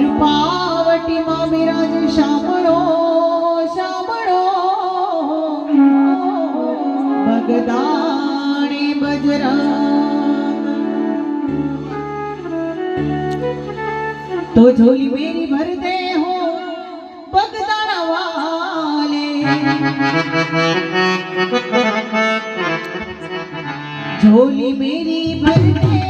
રૂપાવટીમાં બિરાજ સાંભળો સાંભળો ભગદાણે બજરંગ. તો ઝોલી મેરી ભર દે હો ભગદાણા વાલે. झोली मेरी भर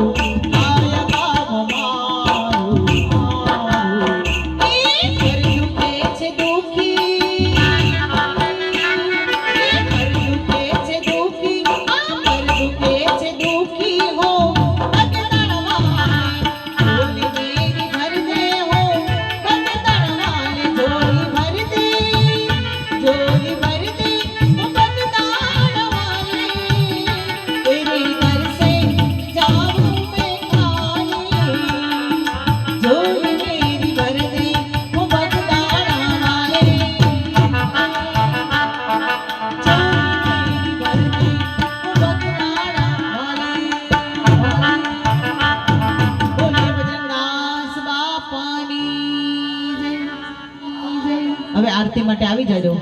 आरती जाओ